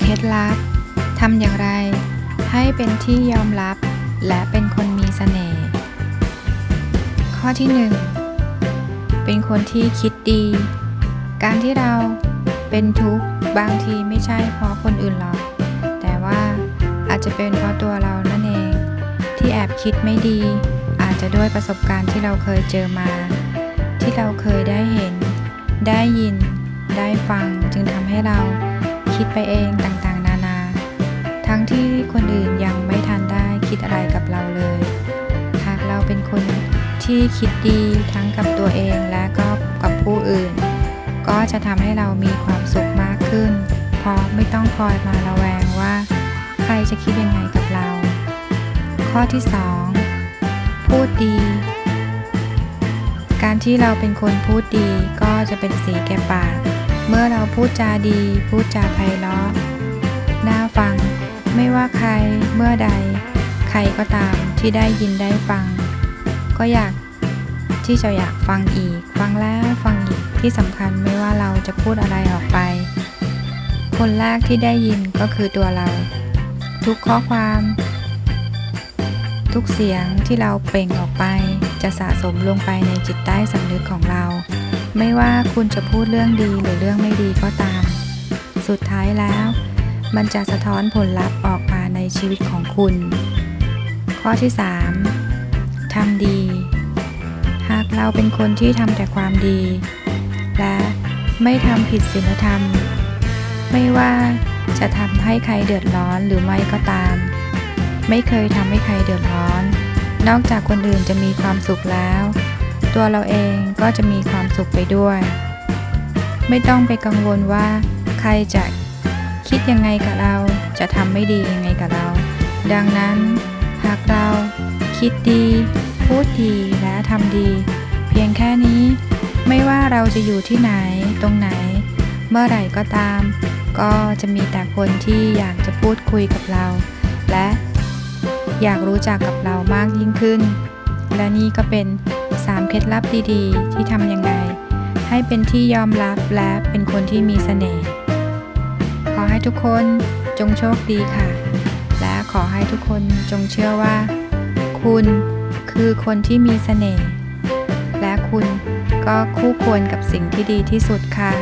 เคล็ดลับทำอย่างไรให้เป็นที่ยอมรับ และเป็นคนมีเสน่ห์ ข้อที่ 1 เป็นคนที่คิดดี การที่เราเป็นทุกข์บางทีไม่ใช่เพราะคนอื่นหรอก แต่ว่าอาจจะเป็นเพราะตัวเรานั่นเอง ที่แอบคิดไม่ดี อาจจะด้วยประสบการณ์ที่เราเคยเจอมา ที่เราเคยได้เห็น ได้ยิน ได้ฟังจึงทำให้เรา คิดไปเองต่างๆ นานา ทั้งที่คนอื่นยังไม่ทันได้คิดอะไรกับเราเลย หากเราเป็นคนที่คิดดีทั้งกับตัวเองและก็กับผู้อื่น ก็จะทำให้เรามีความสุขมากขึ้น เพราะไม่ต้องคอยมาระแวงว่า ใครจะคิดยังไงกับเรา ข้อที่ 2 พูดดีการที่เราเป็นคนพูดดีก็จะเป็นสีแก่ปาก เมื่อเราพูดจาดี พูดจาไพเราะน่าฟัง ไม่ว่าใครเมื่อใด ใครก็ตามที่ได้ยินได้ฟัง ก็อยากที่จะอยากฟังอีก ฟังแล้วฟังอีกที่สำคัญไม่ว่าเราจะพูดอะไรออกไป คนแรกที่ได้ยินก็คือตัวเรา ทุกข้อความ ทุกเสียงที่เราเปล่งออกไปจะสะสมลงไปในจิตใต้สำนึกของเรา ไม่ว่าคุณจะพูดเรื่องดีหรือเรื่องไม่ดีก็ตาม สุดท้ายแล้ว มันจะสะท้อนผลลัพธ์ออกมาในชีวิตของคุณ ข้อที่ 3. ทำดี หากเราเป็นคนที่ทำแต่ความดี และไม่ทำผิดศีลธรรม ไม่ว่าจะทำให้ใครเดือดร้อนหรือไม่ก็ตาม ไม่เคยทำให้ใครเดือดร้อน นอกจากคนอื่นจะมีความสุขแล้ว ตัวเราเองก็จะมีความสุขไปด้วย ไม่ต้องไปกังวลว่า ใครจะคิดยังไงกับเรา จะทำไม่ดียังไงกับเรา ดังนั้น หากเราคิดดี พูดดีและทำดี เพียงแค่นี้ ไม่ว่าเราจะอยู่ที่ไหนตรงไหน เมื่อไหร่ก็ตาม ก็จะมีแต่คนที่อยากจะพูดคุยกับเรา และอยากรู้จักกับเรามากยิ่งขึ้น และนี่ก็เป็น 3 เคล็ดลับดีๆ ที่ทำยังไง ให้เป็นที่ยอมรับและเป็นคนที่มีเสน่ห์ ขอให้ทุกคนจงโชคดีค่ะ และขอให้ทุกคนจงเชื่อว่า คุณคือคนที่มีเสน่ห์ และคุณก็คู่ควรกับสิ่งที่ดีที่สุดค่ะ